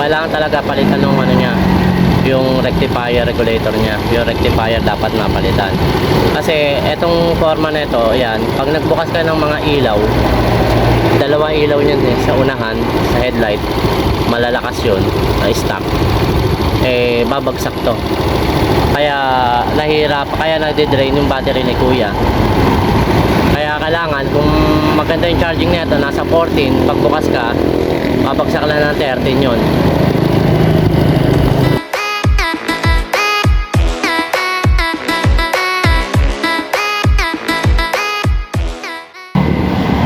kailangan talaga palitan ng ano niya, yung rectifier regulator niya. Yung rectifier dapat mapalitan. Kasi etong forma nito, ayan, pag nagbukas ka ng mga ilaw, dalawang ilaw niyan eh, sa unahan, sa headlight, malalakas yun, na stock. Eh, babagsak to. Kaya nahirap, kaya nagde-drain yung battery ni kuya. Kaya kailangan, kung maganda yung charging nito, nasa 14, pagbukas ka, babagsak lang ng 13 yun.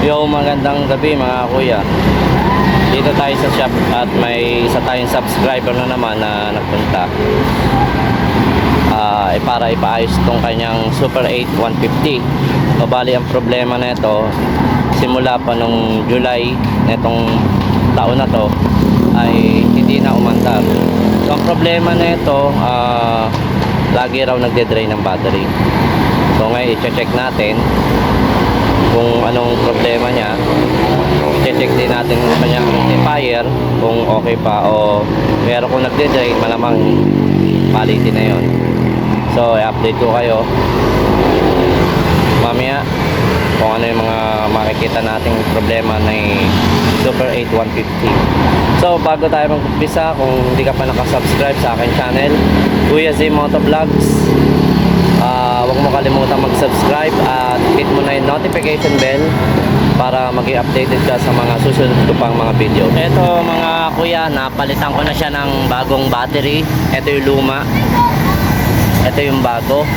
Yo, magandang gabi mga kuya. Dito tayo sa shop at may isa tayong subscriber na naman na nagpunta. Eh, para ipaayos tong kanyang Super 8 150. O bali ang problema na ito simula pa nung July netong taon na to ay hindi na umandar. So ang problema na ito ah, lagi raw nagde-drain ng battery. So ngayon i-check natin kung anong problema niya check din natin yung kanyang rectifier kung okay pa o pero kung nagde-drain malamang palitin na yon so i-update ko kayo mamaya kung ano yung mga makikita nating problema ng Super 8 150 so bago tayo mag-umpisa kung hindi ka pa nakasubscribe sa akin channel Kuya Z Motovlogs Ah, huwag mo kalimutan mag-subscribe at hit mo na yung notification bell para maging updated ka sa mga susunod ko pang mga video. Ito mga kuya, napalitan ko na siya ng bagong battery. Ito yung luma. Ito yung bago.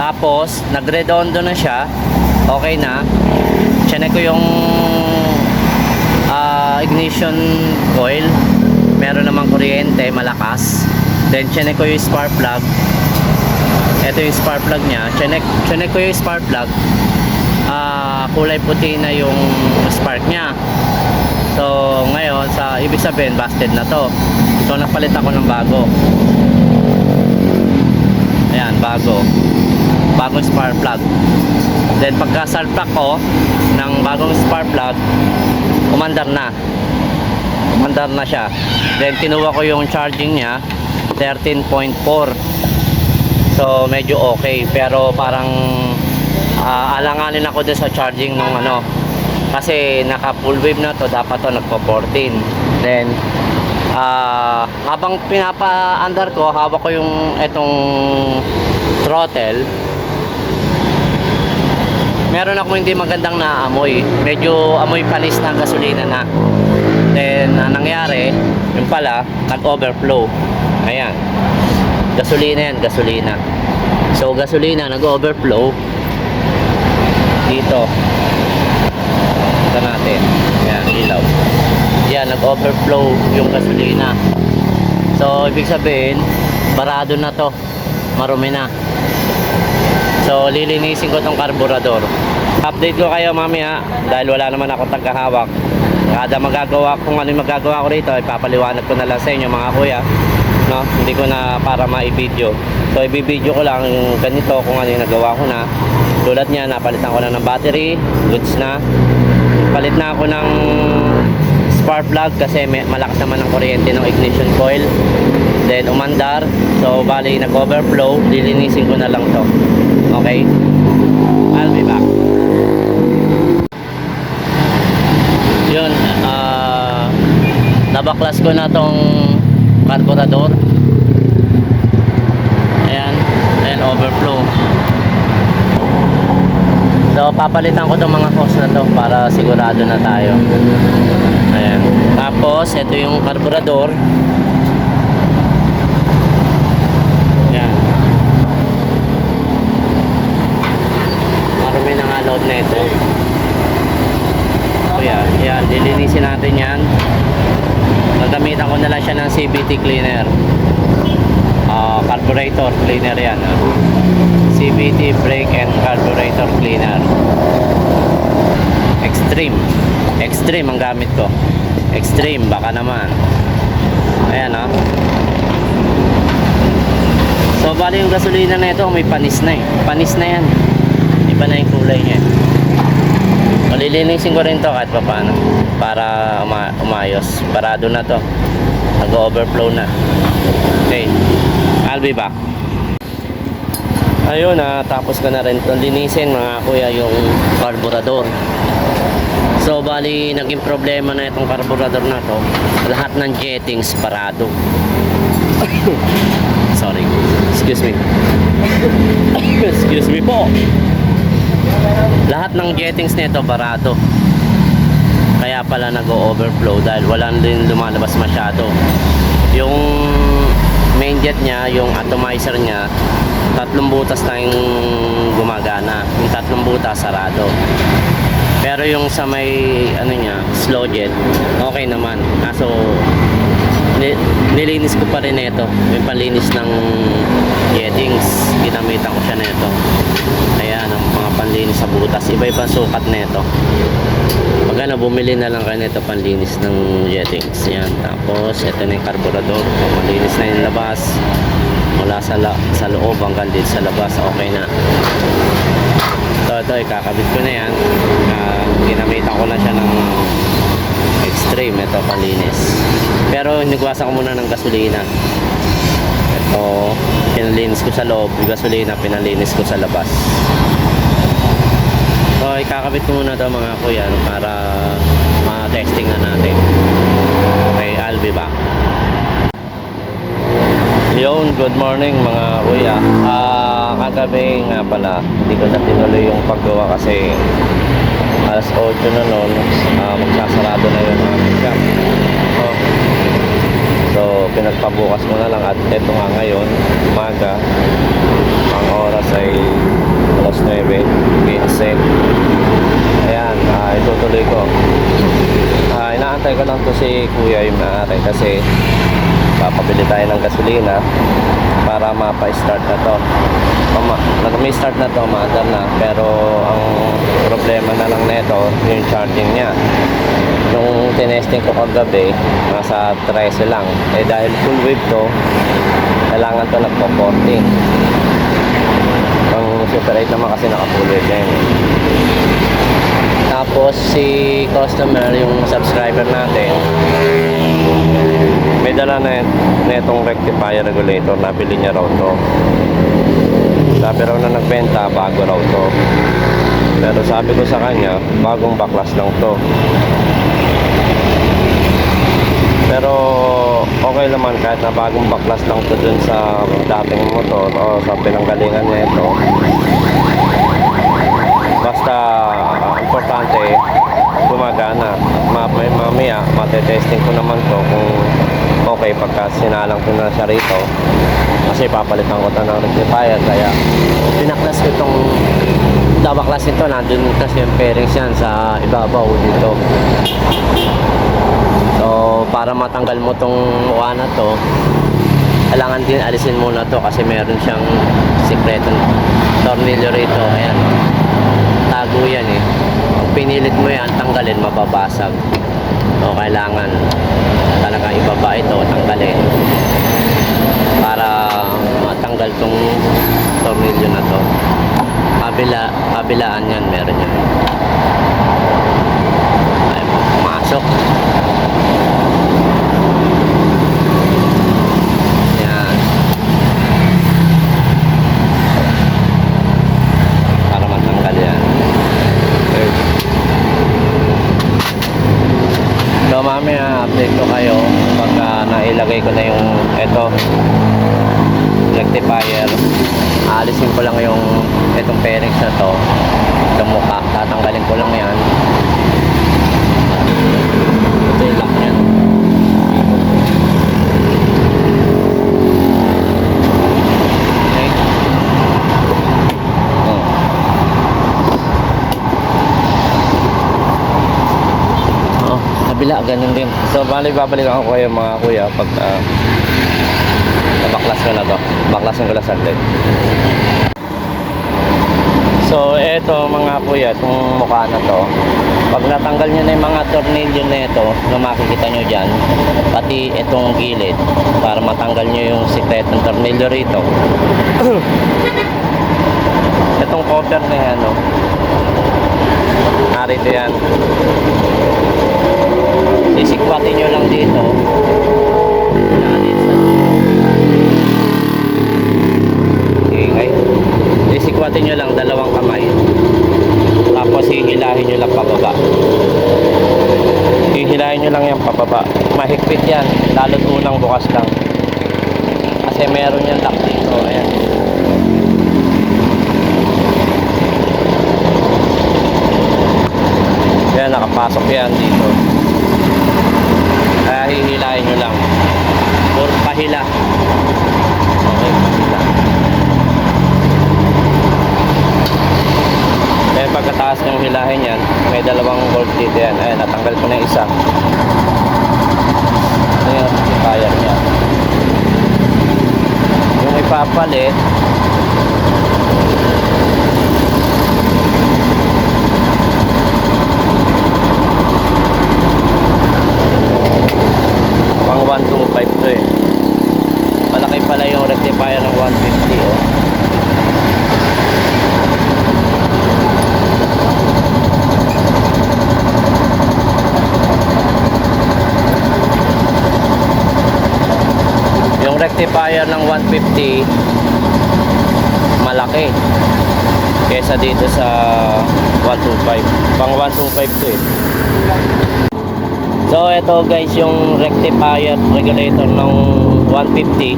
Tapos, nagredondo na siya. Okay na. Chinek ko yung ah, ignition coil. Meron namang kuryente, malakas. Then, chinek ko yung spark plug. Ito yung spark plug niya. Chinek, chinek ko yung spark plug. Ah kulay puti na yung spark niya. So ngayon sa ibig sabihin busted na to. So napalit ako ng bago. Ayan bago. Bagong spark plug then pagka salpak ko ng bagong spark plug umandar na. Umandar na siya. Then kinuha ko yung charging niya 13.4 So medyo okay. Pero parang ah, alanganin ako dun sa charging nung ano. Kasi naka full wave na to. Dapat to nagpo 14 then ah habang pinapa-under ko hawak ko yung etong throttle meron ako hindi magandang naamoy medyo amoy panis na gasolina na then ang nangyari yung pala nag overflow ayan gasolina yan, gasolina. So gasolina nag-overflow dito. Ito natin. Yan, ilaw. Yan, nag-overflow yung gasolina. So ibig sabihin, barado na to. Marumi na. So lilinisin ko tong karburador. Update ko kayo mamaya dahil wala naman ako tagahawak. Kada magagawa kung ano magagawa ko rito, ipapaliwanag ko na lang sa inyo mga kuya no? Hindi ko na para ma-video. So i-video ko lang yung ganito kung ano yung nagawa ko na. Tulad niya, napalitan ko na ng battery, goods na. Palit na ako ng spark plug kasi may, malakas naman ang kuryente ng ignition coil. Then umandar. So bali nag-overflow, lilinisin ko na lang to. Okay? I'll be back. Yun, ah nabaklas ko na tong carburador. Ayan ayan overflow. So papalitan ko tong mga hose na to para sigurado na tayo. Ayan. Tapos ito yung carburador ayan marumi na ito so yan, yan lilinisin natin yan Gagamitan ko na siya ng CVT cleaner. Ah, carburetor cleaner yan. ah. CVT brake and carburetor cleaner. Extreme. Extreme ang gamit ko. Extreme, baka naman. Ayan ah. So, bali yung gasolina na ito, may panis na eh. Panis na yan. Iba na yung kulay niya. So, lilinisin ko rin to kahit pa paano para uma- umayos. Parado na to. Nag-overflow na. Okay. I'll be back. Ayun, na tapos ko na rin itong linisin mga kuya yung carburetor. So bali naging problema na itong carburetor na to. Lahat ng jettings parado. Sorry. Excuse me. Excuse me po. Lahat ng jettings nito parado. Kaya pala nag-overflow dahil wala din lumalabas masyado. Yung main jet niya, yung atomizer niya, tatlong butas na yung gumagana. Yung tatlong butas sarado. Pero yung sa may ano niya, slow jet, okay naman. Kaso nilinis ko pa rin ito. Yung panlinis ng jettings, ginamitan ko siya nito. Ayan, ang mga panlinis sa butas. Iba-iba sukat nito. Pag ano, bumili na lang kayo nito panlinis ng jettings. Yan. Tapos, ito na yung carburetor. Malinis na yung labas, mula sa, la- sa loob hanggang dito sa labas, okay na. Ito, ito, ikakabit ko na yan. Ah, ginamitan ko na siya ng extreme. Ito, panlinis. Pero, nagwasan ko muna ng gasolina. Ito, pinalinis ko sa loob. Yung gasolina, pinalinis ko sa labas. So, ikakabit ko muna to mga kuya para ma-testing na natin. Okay, I'll be back. Yun, good morning mga kuya. Ah, kagabi nga pala, hindi ko na tinuloy yung paggawa kasi alas 8 na noon, ah, magsasarado na yung aming shop. So, pinagpabukas ko na lang at eto nga ngayon, umaga, ang oras ay alas 9, 15. Ayan. Ah, inaantay ko lang to si kuya yung maaari kasi papabili tayo ng gasolina para mapa-start na to. Mama, may start na to, maandar na. Pero ang problema na lang nito, yung charging niya. Yung tinesting ko kagabi, nasa 13 lang. Eh dahil full wave to, kailangan to nagpo-40. Ang Super 8 naman kasi naka-full wave na yun. Tapos si customer, yung subscriber natin, may dala na na itong rectifier regulator, nabili niya raw to. Sabi raw na nagbenta, bago raw to. Pero sabi ko sa kanya, bagong baklas lang to. Pero okay naman kahit na bagong baklas lang to dun sa dating motor o sa pinanggalingan niya ito. Basta importante gumagana. Ma may mamaya matetesting ko naman to kung okay pagka sinalang ko na siya rito. Kasi papalitan ko to ng rectifier kaya pinaklas ko itong dabaklas nito nandun kasi yung fairings yan sa ibabaw dito. So, para matanggal mo tong mukha na to, kailangan din alisin muna to kasi meron siyang sikretong tornilyo rito. Ayan. Tago yan eh. Pinilit mo yan, tanggalin, mababasag. So, kailangan talaga ibaba ito, tanggalin. Para matanggal tong tornilyo na to. Kabila, kabilaan yan, meron yan. Ay, pumasok. Yan. Para matanggal yan. Okay. So mamaya update ko kayo pagka nailagay ko na yung eto rectifier. Aalisin ko lang yung itong fairings na to itong mukha. Tatanggalin ko lang yan. Ito yung lock kabila, ganun din. So, bali, babalik ako kayo mga kuya pag uh, nabaklas ko na to. Baklasin ko lang saglit. So, eto mga kuya, itong mukha na to. Pag natanggal nyo na yung mga tornilyo na ito, na makikita nyo dyan, pati itong gilid, para matanggal nyo yung sikretong tornilyo rito. itong cover na yan, no? Narito yan. Sisikwatin nyo lang dito. Ingay. Sisikwatin nyo lang dalawang kamay. Tapos hihilahin nyo lang pababa. Hihilahin nyo lang yan pababa. Mahigpit yan. Lalo't unang bukas lang. Kasi meron yan lock dito. Ayan. Yan, nakapasok yan dito. Kaya hihilahin nyo lang. Or pahila. Okay, pahila. Then pagkataas ng hilahin yan, may dalawang bolt dito yan. Ayan, natanggal ko na yung isa. Yung kaya niya. Yung ipapalit, pang 125 to eh. Malaki pala yung rectifier ng 150 oh. Yung rectifier ng 150 malaki kesa dito sa 125. Pang 125 to eh. So ito guys yung rectifier regulator ng 150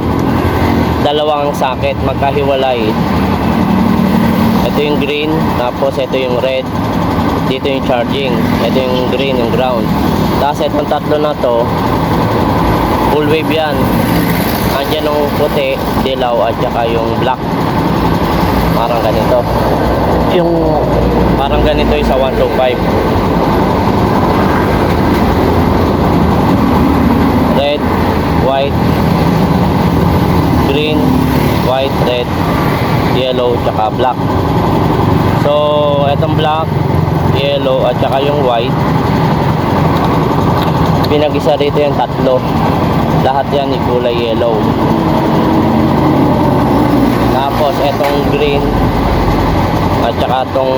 dalawang socket magkahiwalay. Ito yung green tapos ito yung red. Dito yung charging ito yung green yung ground. Tapos itong tatlo na to full wave yan. Andyan yung puti dilaw at saka yung black. Parang ganito. Yung parang ganito yung sa 125 white, green, white, red, yellow, tsaka black. So, etong black, yellow, at saka yung white, pinag-isa rito yung tatlo. Lahat yan ay kulay yellow. Tapos, etong green, at saka itong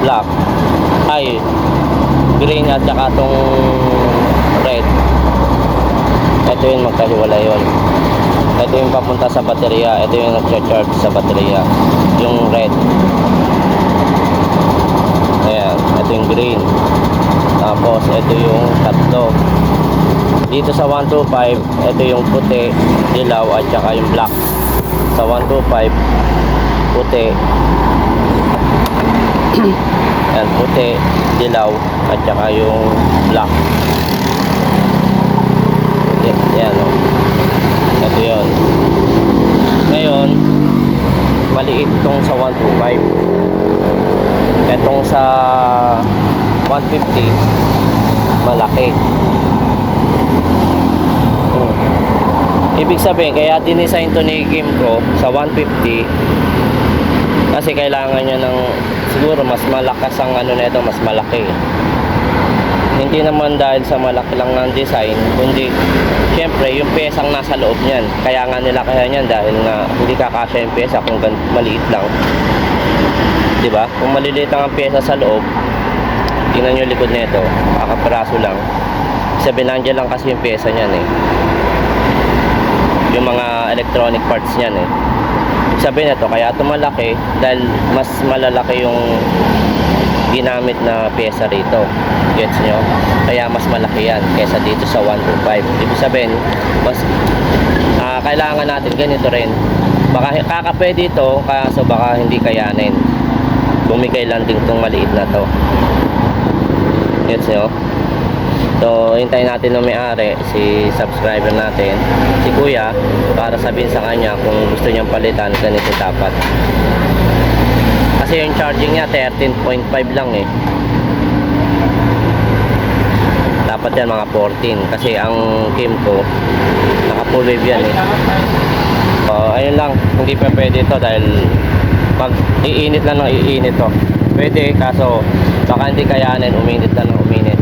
black, ay, green at saka itong red, ito yung magkahiwalay yun. Ito yung papunta sa baterya. Ito yung nag-charge sa baterya. Yung red. Ayan. Ito yung green. Tapos ito yung tatlo. Dito sa 125 ito yung puti dilaw at saka yung black. Sa 125 puti. Yan puti dilaw at saka yung black yan o. Ito yun. Ngayon, maliit tong sa 125. Itong sa 150, malaki. Hmm. Ibig sabihin, kaya dinesign to ni Kimco sa 150 kasi kailangan niya ng siguro mas malakas ang ano nito, mas malaki hindi naman dahil sa malaki lang ng design, kundi syempre yung pesang nasa loob niyan. Kaya nga nila kaya niyan dahil nga hindi kakasya yung pesa kung maliit lang. 'Di ba? Kung maliliit ang pesa sa loob, tingnan niyo likod nito, kakapiraso lang. Sabi nandiyan lang kasi yung pesa niyan eh. Yung mga electronic parts niyan eh. Sabi nito, kaya ito malaki dahil mas malalaki yung ginamit na pyesa rito. Gets nyo? Kaya mas malaki yan kesa dito sa 125. Ibig sabihin, mas ah, kailangan natin ganito rin. Baka kakapwede ito, kaso baka hindi kayanin. Bumigay lang din itong maliit na to. Gets nyo? So, hintayin natin ng may-ari, si subscriber natin, si Kuya, para sabihin sa kanya kung gusto niyang palitan, ganito dapat. Kasi yung charging niya 13.5 lang eh. Dapat yan mga 14 kasi ang Kimco naka full wave yan eh. So, ayun lang, hindi pa pwede ito dahil pag iinit lang ng iinit to. Pwede kaso baka hindi kayanin, uminit lang ng uminit.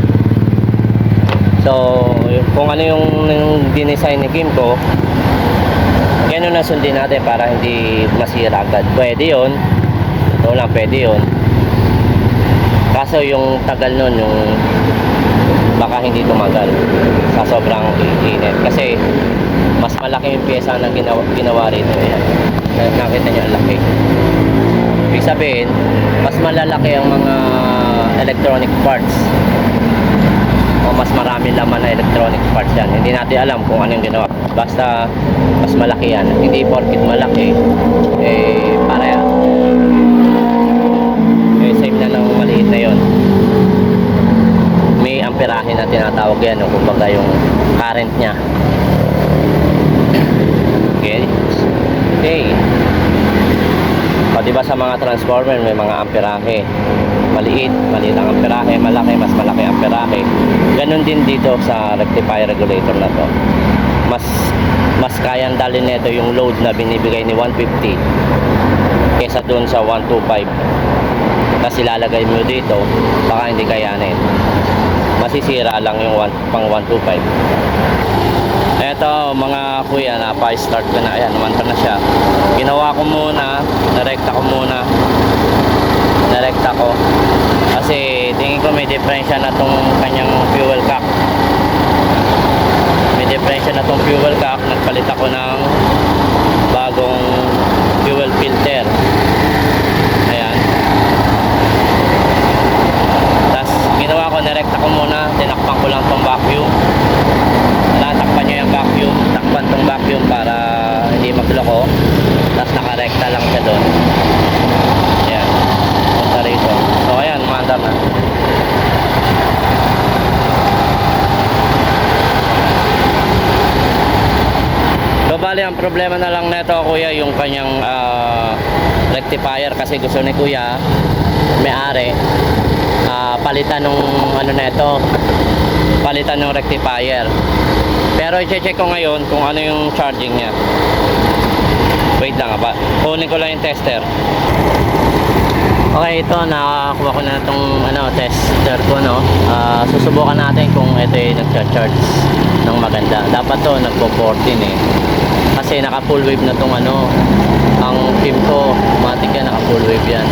So, kung ano yung, yung dinesign ni Kimco, yan yung nasundin natin para hindi masira agad. Pwede yun. Ito lang, pwede yun. Kaso yung tagal nun, yung baka hindi tumagal sa sobrang init. Kasi mas malaki yung pyesa na ginawa, ginawa rito. Ayan. Na- Nakita niyo ang laki. Ibig sabihin, mas malalaki ang mga electronic parts. O mas marami laman na electronic parts yan. Hindi natin alam kung ano yung ginawa. Basta mas malaki yan. Hindi porkit malaki, yan. Eh maliit na yon. May amperahe na tinatawag yan. Yung kumbaga yung current niya. Okay? Okay. O diba sa mga transformer may mga amperahe. Maliit, maliit ang amperahe, malaki, mas malaki ang amperahe. Ganon din dito sa rectifier regulator na to. Mas mas kayang dalhin nito yung load na binibigay ni 150 kesa doon sa 125. Tapos ilalagay mo dito, baka hindi kayanin. Masisira lang yung one, pang 125. Eto mga kuya, napa-start ko na. Ayan, umanta na siya. Ginawa ko muna, narekta ko muna. Narekta ko. Kasi tingin ko may diferensya na tong kanyang fuel cap. May diferensya na tong fuel cap. Nagpalit ako ng bagong fuel filter. Ayan. Tapos ginawa ko, muna. Tinakpan ko lang tong vacuum. Wala takpan nyo yung vacuum. Takpan tong vacuum para hindi magloko tapos nakarekta lang siya doon. Ayan. Punta rito. So ayan maandar na so bali ang problema na lang neto kuya yung kanyang ah, rectifier kasi gusto ni kuya may-ari. ah, palitan nung ano neto palitan ng rectifier. Pero i-check ko ngayon kung ano yung charging niya. Wait lang ba kunin ko lang yung tester. Okay ito nakakuha ko na itong ano, tester ko no? Ah, susubukan natin kung ito ay nagcha-charge ng maganda. Dapat to nagpo 14 eh. Kasi naka full wave na tong ano ang pin ko. Matik yan naka full wave yan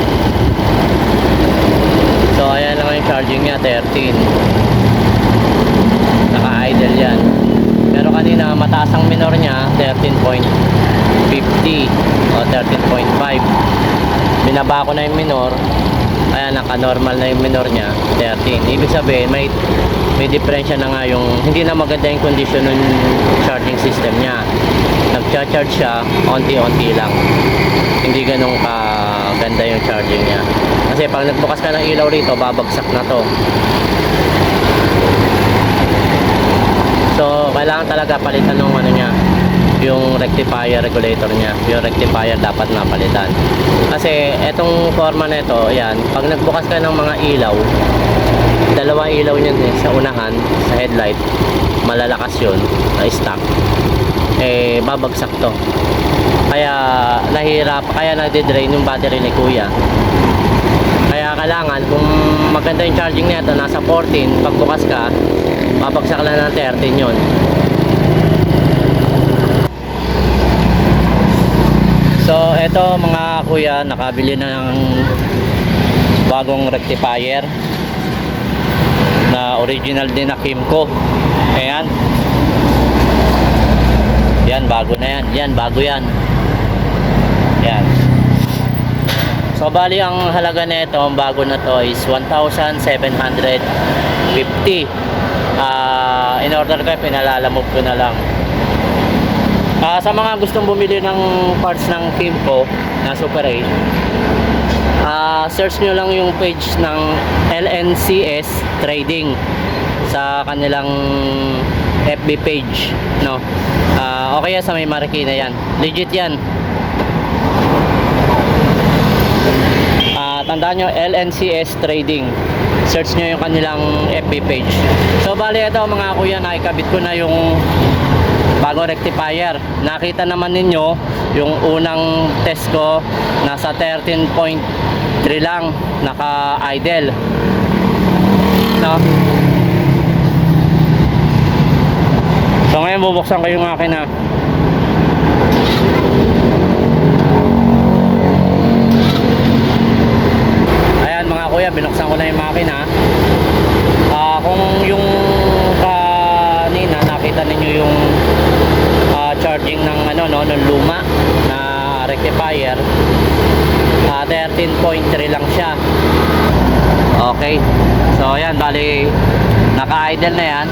so ayan charging niya 13 naka-idle yan. Pero kanina mataas ang minor niya, 13.50 o 13.5. Binaba ko na yung minor, kaya naka-normal na yung minor niya, 13. Ibig sabihin, may may diferensya na nga yung hindi na maganda yung condition ng charging system niya. Nagcha-charge siya, onti-onti lang. Hindi ganun ka ganda yung charging niya. Kasi pag nagbukas ka ng ilaw rito, babagsak na to. So, kailangan talaga palitan ng ano niya, yung rectifier regulator niya. Yung rectifier dapat napalitan. Kasi etong forma nito, ayan, pag nagbukas ka ng mga ilaw, dalawa ilaw niyan eh, sa unahan, sa headlight, malalakas yun, na stock. Eh, babagsak to. Kaya nahirap, kaya nade-drain yung battery ni kuya. Kaya kailangan kung maganda yung charging nito nasa 14 pagbukas ka babagsak lang ng 13 yun. So eto mga kuya nakabili na ng bagong rectifier na original din na Kimco. Ayan. Yan bago na yan. Yan bago yan yan So bali ang halaga nito, ang bago na to is 1,750. Ah, in order ko pinalalamove ko na lang. Ah, sa mga gustong bumili ng parts ng Kimco na Super 8, ah, search nyo lang yung page ng LNCS Trading sa kanilang FB page, no. Ah, okay sa may Marikina yan. Legit yan. Ah, tandaan nyo, LNCS Trading. Search nyo yung kanilang FB page. So, bali ito mga kuya, nakikabit ko na yung bagong rectifier. Nakita naman ninyo, yung unang test ko, nasa 13.3 lang, naka-idle. No? So, ngayon bubuksan ko yung akin na Ayan mga kuya, binuksan ko na yung makina. Ah, kung yung kanina nakita ninyo yung ah, charging ng ano no, ng luma na rectifier. Ah, 13.3 lang siya. Okay. So ayan, bali naka-idle na yan.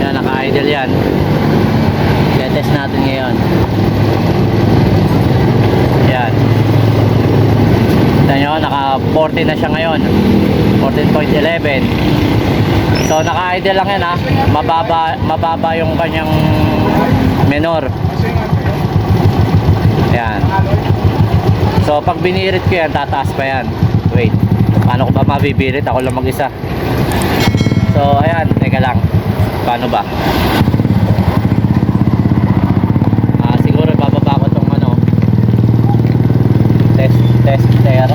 Yan, naka-idle yan. Test natin ngayon. Yan. Tignan nyo, naka 40 na siya ngayon. 14.11. So, naka-idle lang yan ha. Mababa, mababa yung kanyang menor. Yan. So, pag binirit ko yan, tataas pa yan. Wait. Paano ko ba mabibirit? Ako lang mag-isa. So, ayan. Teka lang. Paano ba? Ah, siguro bababa ko tong ano. Test tester.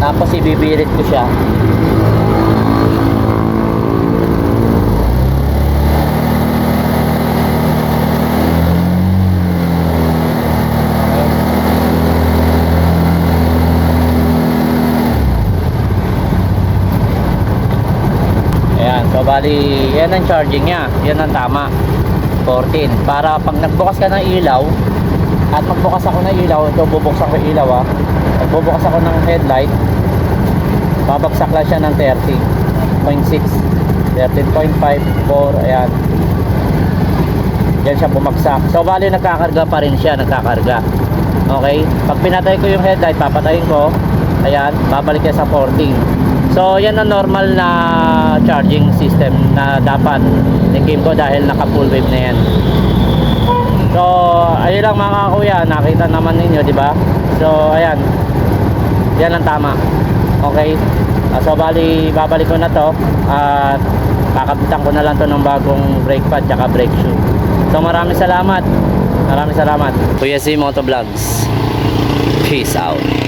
Tapos ibibirit ko siya. So bali, yan ang charging niya. Yan ang tama. 14. Para pag nagbukas ka ng ilaw, at magbukas ako ng ilaw, ito bubuksan ko ilaw ah. Pag bubukas ako ng headlight, babagsak lang siya ng 30.6. 13.5, 4, ayan. Yan siya bumagsak. So bali nagkakarga pa rin siya, nagkakarga. Okay? Pag pinatay ko yung headlight, papatayin ko. Ayan, babalik siya sa 14. So yan ang normal na charging system na dapat ni ko dahil naka full wave na yan. So ayun lang mga kuya, nakita naman ninyo, di ba? So ayan. Yan ang tama. Okay? Ah, so bali babalik ko na to at kakapitan ko na lang to ng bagong brake pad at brake shoe. So maraming salamat. Maraming salamat. Kuya si Motovlogs. Peace out.